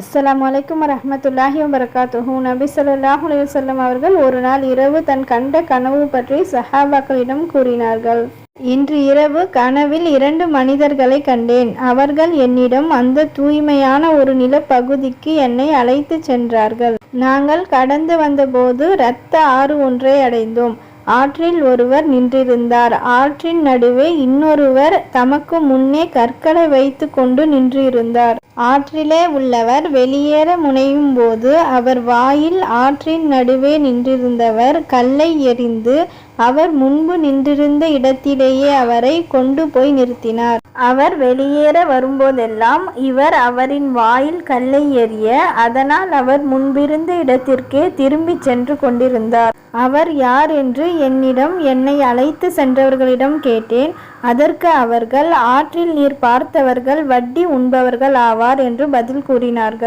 அஸ்லாம் வலைக்கம் வரமத்துல்லாஹி வரகாத்துஹூ நபி சொல்லாஹ் அலைஹி அவர்கள் ஒரு நாள் இரவு தன் கண்ட கனவு பற்றி சஹாபாக்களிடம் கூறினார்கள். இன்று இரவு கனவில் இரண்டு மனிதர்களை கண்டேன். அவர்கள் என்னிடம் அந்த தூய்மையான ஒரு நிலப்பகுதிக்கு என்னை அழைத்து சென்றார்கள். நாங்கள் கடந்து வந்தபோது இரத்த ஆறு ஒன்றை அடைந்தோம். ஆற்றில் ஒருவர் நின்றிருந்தார். ஆற்றின் நடுவே இன்னொருவர் தமக்கு முன்னே கற்களை வைத்து கொண்டு நின்றிருந்தார். ஆற்றிலே உள்ளவர் வெளியேற முனையும் போது அவர் வாயில் ஆற்றின் நடுவே நின்றிருந்தவர் கல்லை எறிந்து அவர் முன்பு நின்றிருந்த இடத்திலேயே அவரை கொண்டு போய் நிறுத்தினார். அவர் வெளியேற வரும்போதெல்லாம் இவர் அவரின் வாயில் கல்லை எறிய அதனால் அவர் முன்பிருந்த இடத்திற்கே திரும்பி சென்று கொண்டிருந்தார். அவர் யார் என்று என்னிடம் என்னை அழைத்து சென்றவர்களிடம் கேட்டேன். அதற்கு அவர்கள் ஆற்றில் நீர் பார்த்தவர்கள் வட்டி உண்பவர்கள் ஆவார் என்று பதில் கூறினார்கள்.